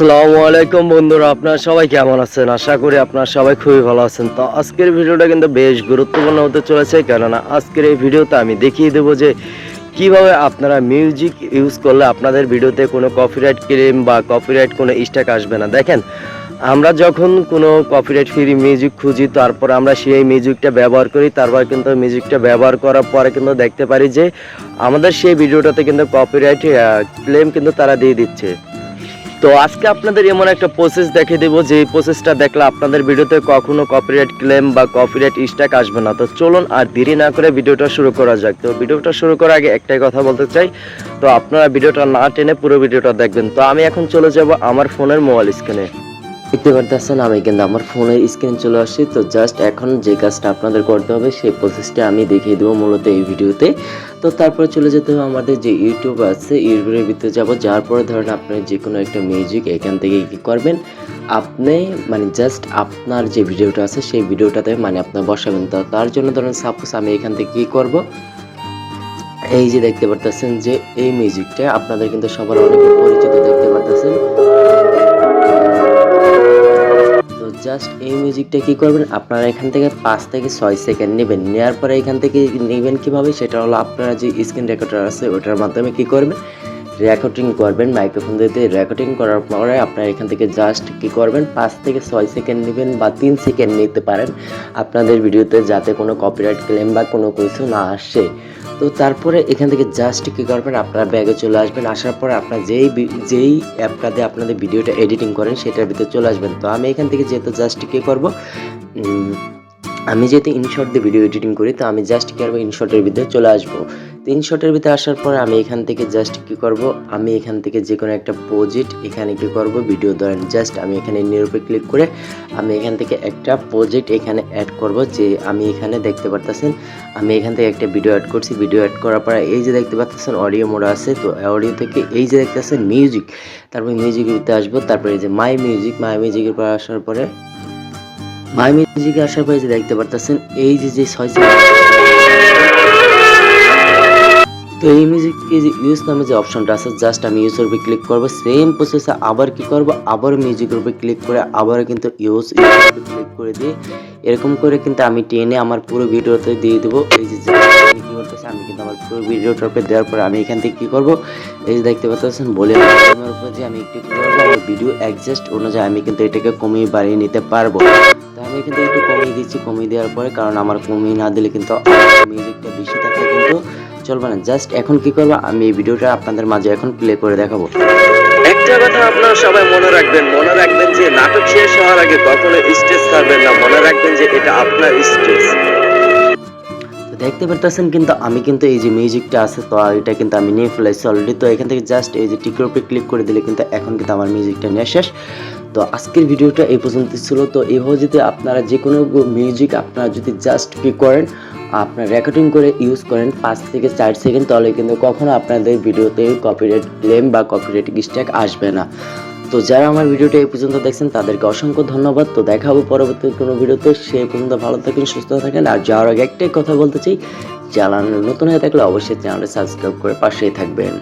আসসালামু আলাইকুম বন্ধুরা, আপনারা সবাই কেমন আছেন? আশা করি আপনারা সবাই খুবই ভালো আছেন। তো আজকের ভিডিওটা কিন্তু বেশ গুরুত্বপূর্ণ হতে চলেছে, কেননা আজকের এই ভিডিওতে আমি দেখিয়ে দেবো যে কীভাবে আপনারা মিউজিক ইউজ করলে আপনাদের ভিডিওতে কোনো কপিরাইট ক্লেম বা কপিরাইট কোনো স্ট্যাক আসবে না। দেখেন, আমরা যখন কোনো কপিরাইট ফ্রি মিউজিক খুঁজি, তারপর আমরা সেই মিউজিকটা ব্যবহার করি, তারপর কিন্তু মিউজিকটা ব্যবহার করার পরে কিন্তু দেখতে পারি যে আমাদের সেই ভিডিওটাতে কিন্তু কপিরাইট ক্লেম কিন্তু তারা দিয়ে দিচ্ছে। তো আজকে আপনাদের এমন একটা প্রসেস দেখে দেবো, যে প্রসেসটা দেখলে আপনাদের ভিডিওতে কখনো কপিরাইট ক্লেম বা কপিরাইট স্ট্যাক আসবে না। তো চলুন আর দেরি না করে ভিডিওটা শুরু করা যাক। তো ভিডিওটা শুরু করার আগে একটাই কথা বলতে চাই, তো আপনারা ভিডিওটা না টেনে পুরো ভিডিওটা দেখবেন। তো আমি এখন চলে যাব আমার ফোনের মোবাইল স্ক্রিনে দেখতে পারতেছেন আমি কিন্তু আমার ফোনের স্ক্রিন চলে আসছি। তো জাস্ট এখন যে কাজটা আপনাদের করতে হবে, সেই প্রসেসটা আমি দেখিয়ে দেবো মূলত এই ভিডিওতে। তো তারপরে চলে যেতে হবে আমাদের যে ইউটিউব আছে, ইউটিউবের ভিতরে যাব। যার পরে ধরেন আপনি যে কোনো একটা মিউজিক এখান থেকে কি করবেন, আপনি মানে জাস্ট আপনার যে ভিডিওটা আছে, সেই ভিডিওটাতে মানে আপনার বসাবেন। তো তার জন্য ধরেন সাপোজ আমি এখান থেকে কি করব, এই যে দেখতে পারতেছেন যে এই মিউজিকটা আপনাদের কিন্তু সবার অনেক পরিচিত দেখতে পারতেছেন। জাস্ট এই মিউজিকটা কি করবেন? আপনারা এখান থেকে পাঁচ থেকে ছয় সেকেন্ড নেবেন। নেওয়ার পরে এখান থেকে নেবেন কীভাবে? সেটা হলো আপনারা যে স্ক্রিন রেকর্ডার আছে, ওটার মাধ্যমে কি করবেন? রেকর্ডিং করবেন, মাইক্রোফোন দিয়ে রেকর্ডিং করার পরে আপনারা এখান থেকে জাস্ট কি করবেন? পাঁচ থেকে ছয় সেকেন্ড নেবেন বা তিন সেকেন্ড নিতে পারেন। আপনাদের ভিডিওতে যাতে কোনো কপিরাইট ক্লেম বা কোনো কিছু না আসে। তো তারপরে এখান থেকে জাস্ট কী করবেন, আপনার ব্যাগে চলে আসবেন। আসার পর আপনার যেই যেই অ্যাপটা দিয়ে আপনাদের ভিডিওটা এডিটিং করেন, সেটার ভিতরে চলে আসবেন। তো আমি এখান থেকে যেহেতু জাস্ট কী করব আমি যেহেতু ইনশর্ট দিয়ে ভিডিও এডিটিং করি, তো আমি জাস্ট কী করব? ইনশর্টের ভিতরে চলে আসব। তো ইনশর্টের ভিতরে আসার পরে আমি এখান থেকে জাস্ট কী করব? আমি এখান থেকে যে কোনো একটা প্রজেক্ট এখানে কী করব? ভিডিও ধরেন জাস্ট আমি এখানে নিউর ক্লিক করে আমি এখান থেকে একটা প্রজেক্ট এখানে অ্যাড করব, যে আমি এখানে দেখতে পারতেছেন, আমি এখান থেকে একটা ভিডিও অ্যাড করছি। ভিডিও অ্যাড করার পরে এই যে দেখতে পাচ্ছেন অডিও মোড আছে, তো অডিও থেকে এই যে দেখতে দেখতেছেন মিউজিক তারপর মিউজিকের ভিতরে আসব, তারপরে এই যে মাই মিউজিক মাই মিউজিকের পর আসার পরে মাই মিউজিকে আসার পরে যে দেখতে পারতেছেন, এই যে যে ছয় তো এই মিউজিক ইউজ নামে যে অপশনটা আছে জাস্ট আমি ইউজের উপরে ক্লিক করব সেম প্রসেসে আবার কি করব? আবার মিউজিকের উপরে ক্লিক করে আবার কিন্তু ইউজ ক্লিক করে দিয়ে, এরকম করে কিন্তু আমি টেনে আমার পুরো ভিডিওতে দিয়ে দেবো। এই যে যে আমি আমি কিন্তু আমার পুরো ভিডিওটার উপরে দেওয়ার পরে আমি এখান থেকে কি করব? এই যে দেখতে পাচ্ছেন বলে উপরে যে আমি একটু কি করব আমার ভিডিও অ্যাডজাস্ট অনুযায়ী আমি কিন্তু এটাকে কমিয়ে বাড়িয়ে নিতে পারব। আমি থেকে একটু কমিয়ে দিচ্ছি কমিয়ে দেওয়ার পরে কারণ আমার কমিয়ে না দিলে কিন্তু মিউজিকটা বেশি থাকলে কিন্তু চলবে না জাস্ট এখন কি করব আমি এই ভিডিওটা আপনাদের মাঝে এখন প্লে করে দেখাবো। একটা কথা আপনারা সবাই মনে রাখবেন মনে রাখবেন যে নাটক শেষ হওয়ার আগে কখনো স্টেজ ছাড়বেন না মনে রাখবেন যে এটা আপনার স্টেজ দেখতে পারতেছেন কিন্তু আমি কিন্তু এই যে মিউজিকটা আছে তো এটা কিন্তু আমি নিয়ে ফেলেছি অলরেডি তো এখান থেকে জাস্ট এই যে টিকের উপরে ক্লিক করে দিলে কিন্তু এখন কিন্তু আমার মিউজিকটা নিয়ে শেষ। তো আজকের ভিডিওটা এই পর্যন্ত ছিল। তো এইভাবে যদি আপনারা যে কোনো মিউজিক আপনারা যদি জাস্ট কি করেন, আপনার রেকর্ডিং করে ইউজ করেন পাঁচ থেকে চার সেকেন্ড তাহলে কিন্তু কখনো আপনাদের ভিডিওতে কপিরাইট ক্লেম বা কপিরাইট স্ট্যাক আসবে না। তো যারা আমার ভিডিওটা এই পর্যন্ত দেখছেন, তাদেরকে অসংখ্য ধন্যবাদ। তো দেখা হবে পরবর্তী কোনো ভিডিওতে। সেই পর্যন্ত ভালো থাকেন, সুস্থ থাকেন। আর যাওয়ার আগে একটাই কথা বলতে চাই, চ্যানেল নতুন হয়ে থাকলে অবশ্যই চ্যানেলটা সাবস্ক্রাইব করে পাশেই থাকবেন।